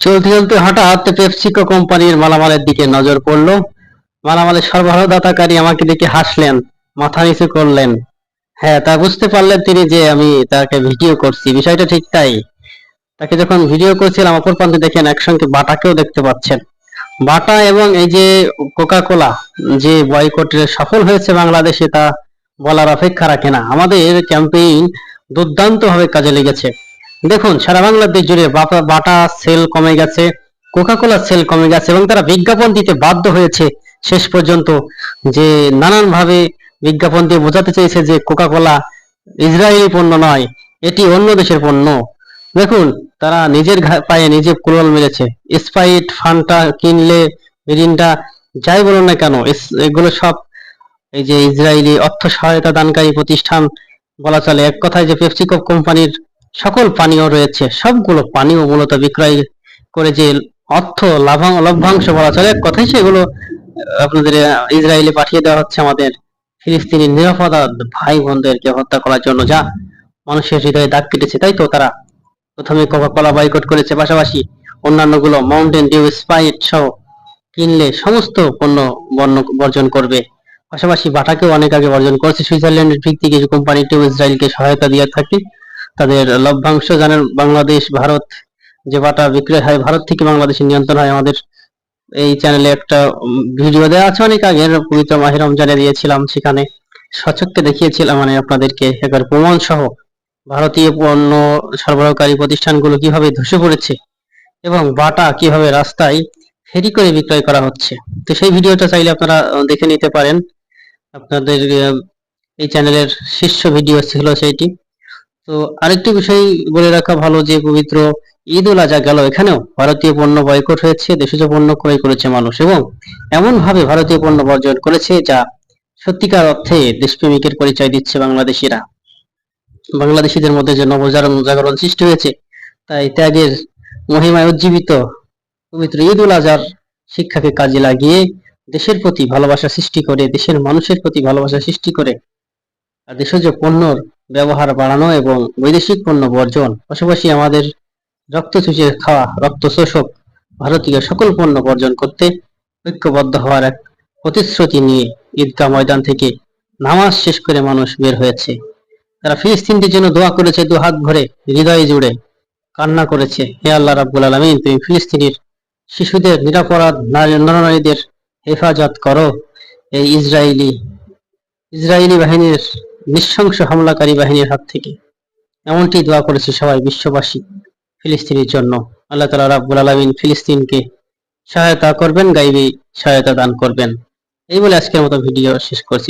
চলতে চলতে হঠাৎ পেপসিকো কোম্পানির মালামালের দিকে নজর পড়ল। মালামালের সরবরাহদাতাকারী আমাকে দেখে হাসলেন, মাথা নিচু করলেন। হ্যাঁ তা বুঝতে পারলেন তিনি যে আমি তাকে ভিডিও করছি। বিষয়টা ঠিক তাই। তাকে যখন ভিডিও করছিলাম, অপর প্রান্তে দেখেন একসঙ্গে বাটাকেও দেখতে পাচ্ছেন। বাটা এবং এই যে কোকা কোলা যে বয়কটে সফল হয়েছে বাংলাদেশে, তা বলার অপেক্ষা রাখে না। আমাদের ক্যাম্পেইন দুর্দান্ত ভাবে কাজে লেগেছে। দেখুন, সারা বাংলাদেশ জুড়ে বাটা সেল কমে গেছে কোকা কোলা সেল কমে গেছে এবং তারা বিজ্ঞাপন দিতে বাধ্য হয়েছে। শেষ পর্যন্ত যে নানান ভাবে বিজ্ঞাপন দিয়ে বোঝাতে চেয়েছে যে কোকা কোলা ইসরায়েলি পণ্য নয়, এটি অন্য দেশের পণ্য। দেখুন, তারা নিজের পায়ে নিজে কুড়াল মেরেছে। স্প্রাইট ফান্টা কিনলে মিরিন্ডা যাই বলুন না কেন এগুলো সব এই যে ইসরায়েলি অর্থ সহায়তা দানকারী প্রতিষ্ঠান বলা চলে। এক কথায় যে পেপসিকো কোম্পানির সকল পানীয় রয়েছে। সবগুলো পানীয় মূলত বিক্রয় করে যে অর্থ, লাভাং, লভ্যাংশ বলা চলে কথায় সেগুলো আপনাদের ইসরায়েলে পাঠিয়ে দেওয়া হচ্ছে আমাদের ফিলিস্তিনি নিরাপদা ভাই বোনদেরকে হত্যা করার জন্য, যা মানুষের হৃদয়ে দাগ কেটেছে। তাই তো তারা প্রথমে কোকা কোলা বয়কট করেছে। পাশাপাশি অন্যান্যগুলো মাউন্টেন ডিউ স্প্রাইট সহ কিনলে সমস্ত পণ্য বর্ণ- বর্জন করবে। পাশাপাশি বাটাকেও অনেক আগে বর্জন করেছে। সুইজারল্যান্ডের ভিত্তিক কিছু কোম্পানিটিও ইসরায়েলকে সহায়তা দিয়ে থাকে। তাদের লভ্যাংশ জানেন বাংলাদেশ, ভারত, যে বাটা বিক্রয় হয়, ভারত থেকে বাংলাদেশে নিয়ন্ত্রণ হয় আমাদের। এই চ্যানেলে একটা ভিডিও দেওয়া আছে অনেক আগে পবিত্র মাহে রমজানে দিয়েছিলাম, সেখানে সচক্ষে দেখিয়েছিলাম মানে আপনাদেরকে একবার প্রমাণ সহ ভারতীয় পণ্য সরবরাহকারী প্রতিষ্ঠানগুলো কীভাবে ধসে পড়েছে এবং বাটা কীভাবে রাস্তায় ফেরি করে বিক্রয় করা হচ্ছে। তো সেই ভিডিওটা চাইলে আপনারা দেখে নিতে পারেন। আপনাদের এই চ্যানেলের শীর্ষ ভিডিও ছিল সেইটি। তো আরেকটি বিষয় বলে রাখা ভালো যে পবিত্র ঈদ উল আজহা গেল এখানেও ভারতীয় পণ্য বয়কট হয়েছে, দেশজ পণ্য ক্রয় করেছে মানুষ এবং এমন ভাবে ভারতীয় পণ্য বর্জন করেছে যা সত্যিকার অর্থে দেশপ্রেমিকের পরিচয় দিচ্ছে বাংলাদেশিরা। বাংলাদেশিদের মধ্যে যে নবজাগরণ জাগরণ সৃষ্টি হয়েছে, তাই ত্যাগের মহিমায় উজ্জীবিত পবিত্র ঈদ উল আজহার শিক্ষাকে কাজে লাগিয়ে দেশের প্রতি ভালোবাসা সৃষ্টি করে, দেশের মানুষের প্রতি ভালোবাসা সৃষ্টি করে দেশজ পণ্যর ব্যবহার বাড়ানো এবং বৈদেশিক পণ্য বর্জন, পাশাপাশি আমাদের রক্ত চুষে খাওয়া, রক্ত শোষক ভারতীয় সকল পণ্য বর্জন করতে ঐক্যবদ্ধ হওয়ার এক প্রতিশ্রুতি নিয়ে ঈদগাহ ময়দান থেকে নামাজ শেষ করে মানুষ বের হয়েছে। তারা ফিলিস্তিনদের জন্য দোয়া করেছে দু হাত ভরে, হৃদয় জুড়ে কান্না করেছে। হে আল্লাহ রাব্বুল আলামিন, তুমি ফিলিস্তিনের শিশুদের, নিরাপরাধ নারী, নরনারীদের হেফাজত করো। এই ইসরায়েলি ইসরায়েলি বাহিনীর নৃশংস হামলাকারী বাহিনীর হাত থেকে। এমনটি দোয়া করেছে সবাই বিশ্ববাসী ফিলিস্তিনের জন্য। আল্লাহ তালা রাব্বুল আলমিন ফিলিস্তিনকে সহায়তা করবেন, গাইবি সহায়তা দান করবেন। এই বলে আজকের মতো ভিডিও শেষ করছি।